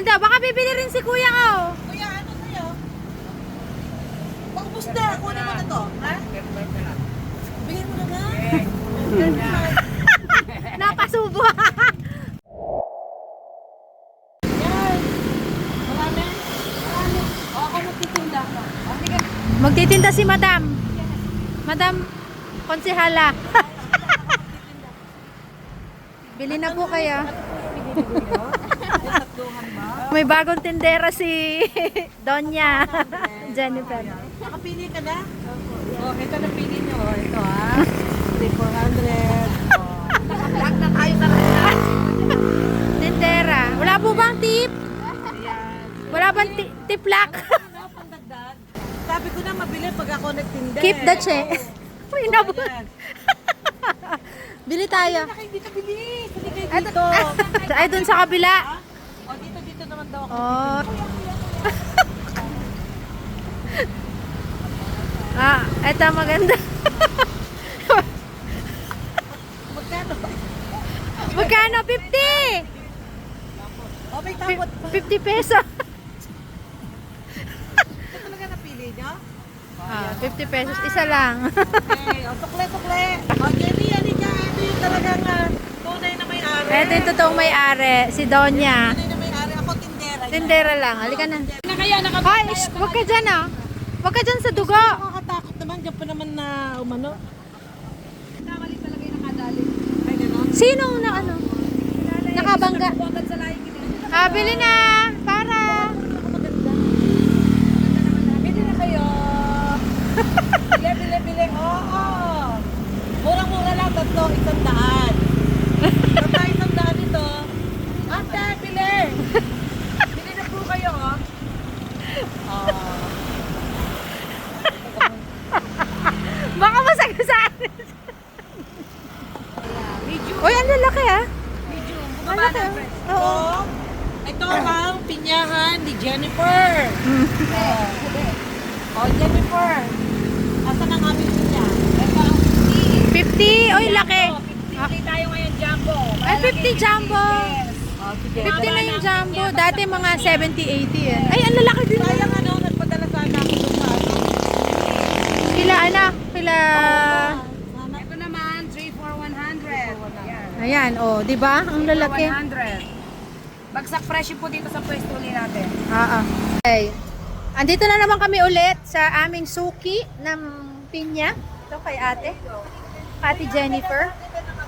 Ganda. Baka bibili rin si kuya ko. Kuya, ano sa'yo? Paubos na. Kunin mo na to. Ha? Bigyan mo na nga. Napasubo. Magtitinda si madam. Madam, konsehala. Bili na po kayo. Tatluhan ba? May bagong tindera si Donya. Jennifer. Nakapili ka na? O, ito na pili nyo. O, ito ha. 3,400. O. Naka-black na tayo kanya. Tindera. Wala po bang tip? Wala bang ti- tiplak? Sabi ko na mabili pag ako nagtinda. Keep the check. Nabu- Ayan. Bili tayo. Hindi kayo dito bili. Hindi kayo Ay, dito. Ay, dun sa kabila. O, dito, dito naman daw ako. Oh. ah, eto maganda. Magkano? Magkano? 50! O, may tapot pa. 50 peso. Ito talaga napili nyo? Ah, 50 pesos. Isa lang. Okay, o, tukle, tukle. O, Jenny, yan ka. Ito yung talagang ah, tunay na may-ari. Eto yung totoong may-ari. Si Donya. Tunay na may-ari. Ako, tindera. lang. Halika na. Na kaya, Hoy, shh, huwag ka dyan ah. Huwag ka dyan sa dugo. Nakakatakot naman. Diyan pa naman na umano. Kamali talaga yung nakadali. Ay, gano'n? Sinong na ano? Nakabangga. Ah, bili na. Para. Bili na kayo. bili, bili, bili. Oo. Murang-mura lang. Tatlo, isang daan ito. Ate, bili. bili na po kayo, oh. Oh. Baka masagasaan. Medium. Uy, ang lalaki ah. Medium. Ang Bumaba laki. na, friend. Oo. Ito, ito ang pinyahan ni Jennifer. Oh, oh Jennifer. Asan ang aming pinya? Ito ang 50. Uy, laki. 50 tayo ngayon, Jumbo. Ay, 50 jumbo. Oh, sige. 50 na yung jumbo. Dati mga 70, 80 yan. Ay, ang lalaki din. Sayang ano, nagpadala sana ako doon sa ano. Kila ano? Kila... Ito naman, 3 for 100. Yan. Ayan, oh, di ba? Ang lalaki. 100. Bagsak presyo po dito sa pwesto ulit natin. Oo. Okay. Andito na naman kami ulit sa aming suki ng pinya. Ito kay ate. Ate Jennifer.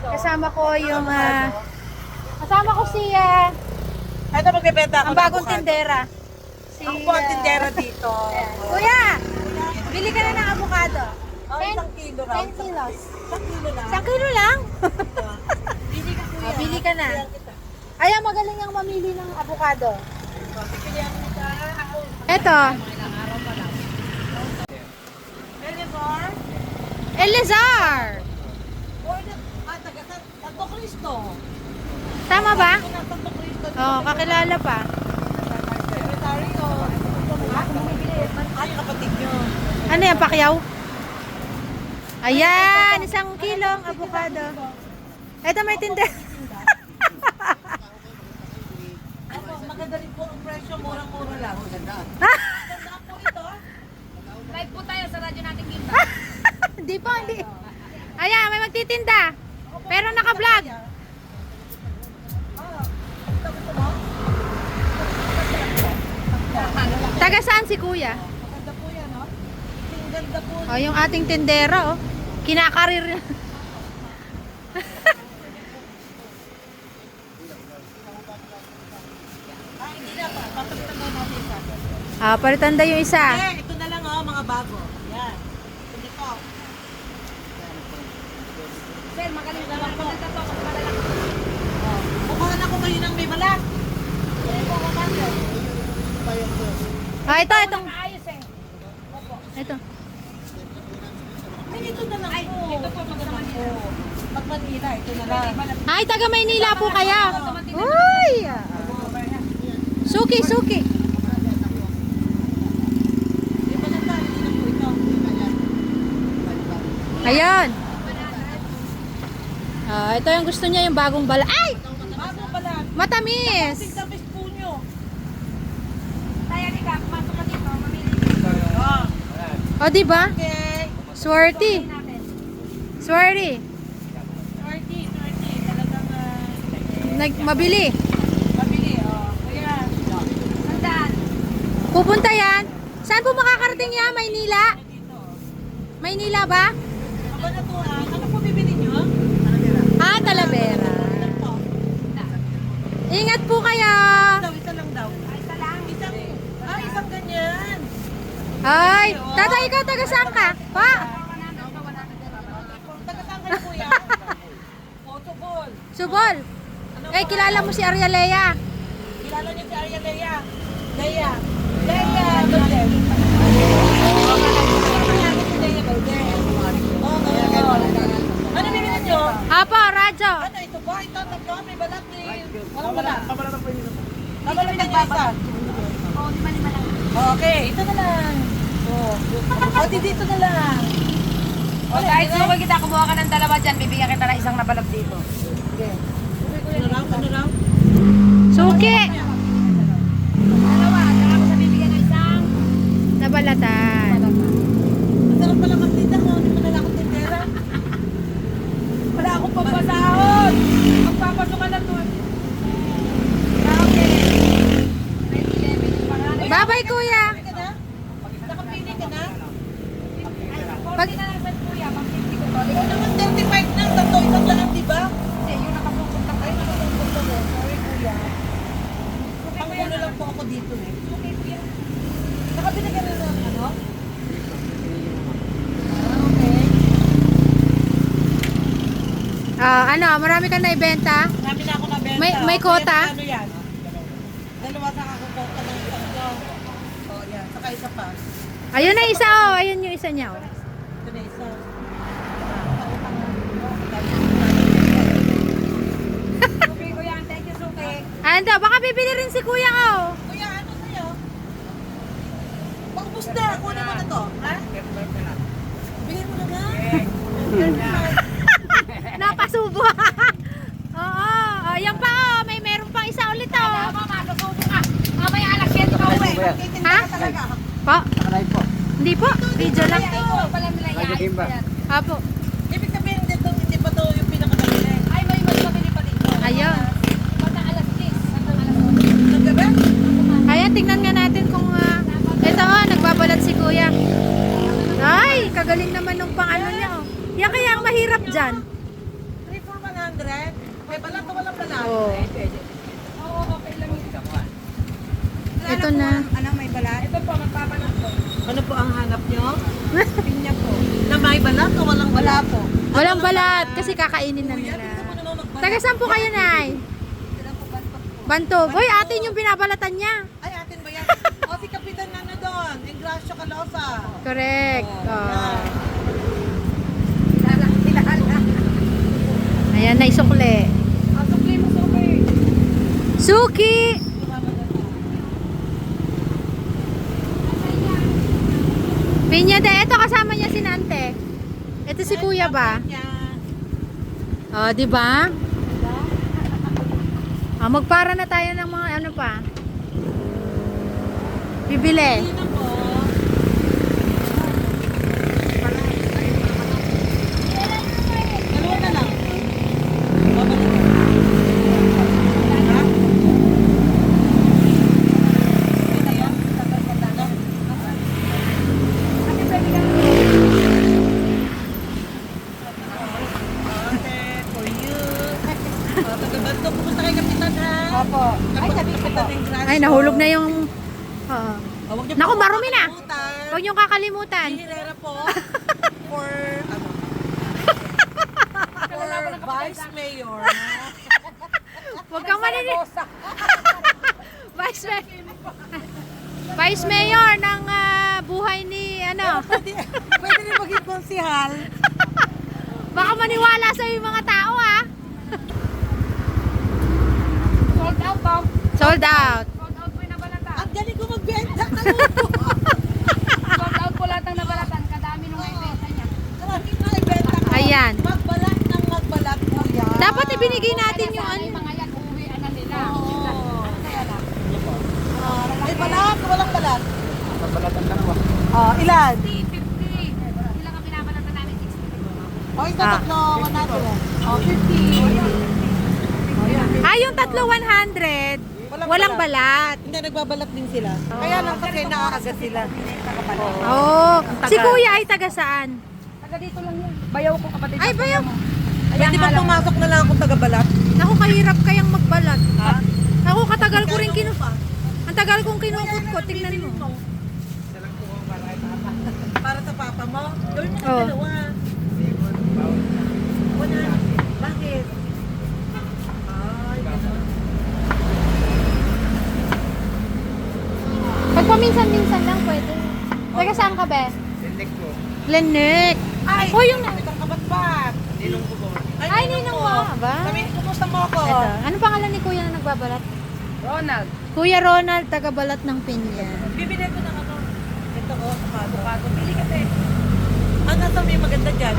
Kasama ko yung... ah, kasama ko si... ah, Ito magbebenta ako ang ng bagong avocado. tindera. Si, Ako po ang ah, tindera dito. Kuya! Bili ka na ng avocado. Oh, isang kilo raw. 10 kilos. Isang kilo lang. Isang kilo lang. Bili ka kuya. Ah, bili ka na. Bili kita. Ayan, magaling ang mamili ng avocado. Bibigyan kita. Ako. Eto, Jennifer. Elizar. Or na, ah, taga San- Santo Cristo. Tama ba? Oo, oh, kakilala pa. Ano yan, pakyaw? Ayan, isang kilong avocado. Eto may tinda. Maganda rin po ang presyo. Murang-mura lang. Maganda. Maganda po ito. Live po tayo sa radyo natin Gimba. Hindi pa, hindi. Ayan, may magtitinda. Pero naka-vlog. Taga saan si kuya? Maganda po yan, no? Ang ganda po. Oh, yung ating tindera, oh. Kinakarir. Ah, hindi na pa. Papalitan daw natin isa. Ah, palitanda yung isa. Eh, ito na lang, oh, mga bago. Yan. Hindi ko. Sir, magaling na lang po. Oh, Kukuha na ko kayo ng may balat. Ah, ito, itong. Ayos eh. Ito. Ay, ito na lang po. Ito po maganda po. Pag Manila, ito na lang. Ay, taga Maynila po kaya. Uy! Suki, suki. Ito. Ayun. Ah, ito yung gusto niya yung bagong bala. Ay! Bago balat. Matamis. Tamis po nyo. O, di ba? Okay. Swerte. Swerte. 30, 30. Talagang ah, Nag mabili. mabili. Oh. Kuya. Sandaan. Pupunta yan. Saan po makakarating yan? Maynila? Maynila ba? Kabanatuan. Ano po bibili nyo? Ah, Talavera. Ano po? Ingat po kayo. Isa lang daw. Isa lang? Isang, ah, isang ganyan. Ay, tatay ikaw, taga saan ka? Pa? Taga saan kayo kuya? Subol. Ano Eh, kilala mo si Arya Lea. Kilala niyo si Arya Lea. Lea. Lea Valdez. Oo. Ano bibili niyo? Apo, radyo. Ano ito ba? Ito, tatlo. May balat ni... Walang balat. Kabalat na niya isa. Okay, ito na lang. Oh. O, di dito na lang. O kahit suko kita, kumuha ka ng dalawa dyan, bibigyan kita ng isang nabalab dito. Ano raw? Ano raw? Suki. Dalawa, ko sa bibigyan ng isang Nabalatan. Masarap pala magtinda ko. Hindi mo na lang akong tindera. Wala akong papasahod! Magpapasok ka na to. Grabe. 2011, pangalan. Bye-bye, kuya. Pili ka na? Nakapili ka na? Pag, Hindi na lang sa kuya, pag 50 ko to. Ikaw naman 35 na. Tatlo, isang lang, di ba? Hindi, yung nakapukot na kayo. Sorry, kuya. Panggulo lang po ako dito eh. Nakabili ka na ng ano? Ah, okay. Ah, ano, marami ka na ibenta? Marami na ako nabenta. May- may Kaya quota? Ano yan? Dalawa sa ako quota ng to. Oh, yan. Saka isa pa. Ayun na isa, oh. Ayun yung isa niya, oh. Ito na isa. Ko. Ando, baka bibili rin si kuya, oh. Kuya, ano sa'yo? Paubos na. Kunin mo na to. Ha? Bigyan mo na nga. Napasubo. Oo, oh, yan pa, oh. May meron pang isa ulit, oh. Tama, masusubo ka. Mamaya alas 7 ka uwi. Ha? Po? Hindi po, video lang. Ikaw pala nila yan. Apo. Ibig sabihin dito, hindi pa to yung pinakabili. Ay, may mas mabili pa dito. Ayun. Hanggang alas 10, hanggang alas 8. Naggabi? Ayan, tingnan nga natin kung... ah, ito, oh, nagbabalat si kuya. Ay, kagaling naman nung pang ano niya, oh. Yan kaya ang mahirap dyan. 3 for 100. May balat o walang balat? Oh. Oo, okay lang yun. Ito na. Ano, may balat? Ito po, magpapalat po. Ano po ang hanap nyo? Pinya po. Na may balat o walang balat? Wala po. Walang balat kasi kakainin na Kuya, nila. tingnan mo naman magbalat. Taga saan po kayo, Nay? Bantog. Hoy, atin yung binabalatan niya. Ay, atin ba yan? o, si Kapitan na na doon. Ingracio Calosa. Correct. Oh. Yan. Ayan, naisukli. Ang sukli mo, Suki. Suki! Pinya de, ito kasama niya si Nante. Ito si Kuya ba? Oh, di ba? Ah, magpara na tayo ng mga ano pa. Bibili. Yun na po. Dalawa na lang. Babalik ka. Ha? Yun na yan? Okay, for you. Oh, taga-Bando, pumunta kay Kapitan ha. Opo. Ay, sabi Kapitan ng Gracio. Ay, nahulog na yung... Oo. Oh, wag niyo Naku, po marumi na. kakalimutan. Huwag niyong kakalimutan. Hihirera po for ano? for Mayor. Huwag kang maninig. Vice Mayor. Vice Mayor ng ah, buhay ni ano. Pwede, pwede rin maging konsihal. Baka maniwala sa yung mga tao ah. Sold out, Tom. Sold out. Sold out po yung nabalatan. Ang galing ko magbenta. Ano po? Sold out po lahat ng nabalatan. Kadami nung ibenta niya. Maraming na ibenta ko. Ayan. Magbalat ng magbalat po yan. Dapat ibinigay natin Kaya yung sana ano. yung mga yan, uuwian na nila. Oo. Kaya lang. May balat, walang balat. Oh, ilan? 50, 50. O, Ah. tatlo, 100. O, 50. Ah, yung tatlo 100, Walang walang balat. Hindi, nagbabalat din sila. Kaya lang kasi naaagat sila. Oh, si kuya ay taga saan? Taga dito lang yan. Bayaw ko kapatid. Ay, bayaw. Pwede ba pumasok na lang akong taga-balat? Ako kahirap kayang magbalat. Ako katagal ko rin kinu... Ang tagal kong kinukot ko, tingnan mo. Para sa papa mo? Gawin mo ng Oh. dalawa. Wala. Bakit? Ay, ganun. Pag paminsan-minsan lang pwede. Taga saan ka, be? Tindik ko. Lenek. Ay, Oh, yung- kapit ang kabatbat. Ninong ko po. Ay, ninong mo. Ba? Sabi, kumusta mo ako? Ito. Ano pangalan ni kuya na nagbabalat? Ronald. Kuya Ronald, taga-balat ng pinya. Bibili ko ng ano. Ito ko, avocado. Avocado. Pili kasi. Ano nasa may maganda dyan?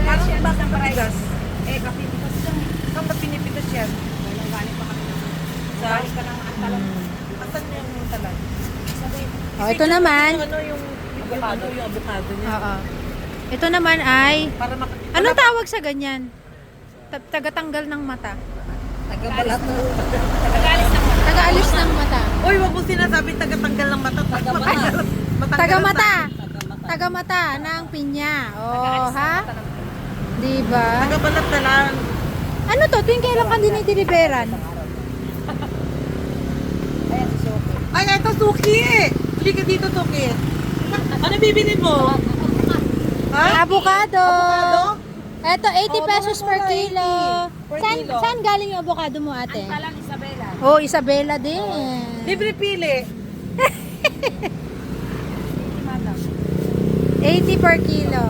Parang bakit matigas? Eh, kapinitas lang. Saan ba pinipitas yan? Walang galing pa kami. Sa? Galing ka ng antalan. Asan yung talag? Sabi, Oh, ito naman. Yung ano yung yung ano yung avocado niya. Oo. Ito naman ay... Para. Anong tawag sa ganyan? Ta- Tagatanggal ng mata. Tagabalat. tagagalis na mo. Tagaalis ng mata. Uy, wag mo sinasabi tagatanggal ng mata. Tagamata. Tagamata. Tagamata ng pinya. Oh, ha? Diba? Tagabalat na lang. Ano to? Tuwing kailan ka dinideliveran? Ayan, si Sophie. Ay, ito suki. Bili ka dito suki. Ano bibili mo? Ha? Avocado. Avocado? Eto, 80 Oh, pesos per kilo. 80 per Saan, kilo. saan galing yung avocado mo, ate? Ang talang Isabela. Oh, Isabela din. Libre pili. Si Madam. 80 per kilo.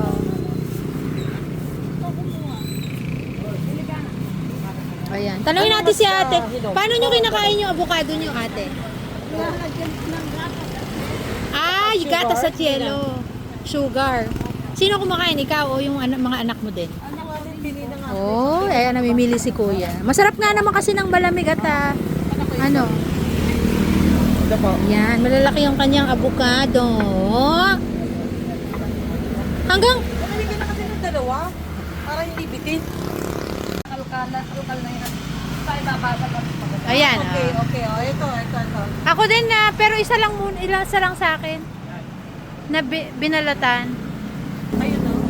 Ayan. Tanungin natin si ate. Paano nyo kinakain yung avocado nyo, ate? Ah, yung gatas at yelo. Sugar. Sino kumakain? Ikaw o yung ana- mga anak mo din? Oh, ayan, namimili si kuya. Masarap nga naman kasi ng malamig at ah, ano. Yan, malalaki yung kanyang avocado. Hanggang, ka na kasi ng dalawa. Para hindi bitin. Kalkalan, kalkal na yan. Pa ibabasa pa. ayan. Okay, ah. okay. Oh, ito, ito, ito. Ako din na, pero isa lang muna, ilang isa lang sa akin. Na bi- binalatan. Ayun oh.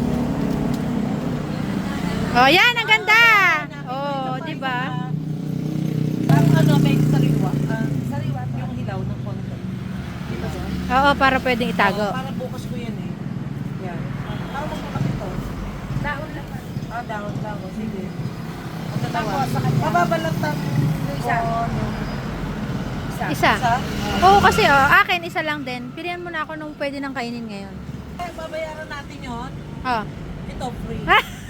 Oh, yan, ang ganda. Oh, di ba? Parang ano, may sariwa. Ah, sariwa. Yung hilaw ng konti. Di ba? Oo, para pwedeng itago. para bukas ko yan eh. Yan. Tawag mo kasi ito. Daon lang. Ah, dahon, dahon. Sige. Ang Tapos, sa kanya. Isa. Isa. Isa. Isa? Oo, kasi oh, akin isa lang din. Pilihan mo na ako nung pwede nang kainin ngayon. Eh, babayaran natin yon. Oh. Ito, free.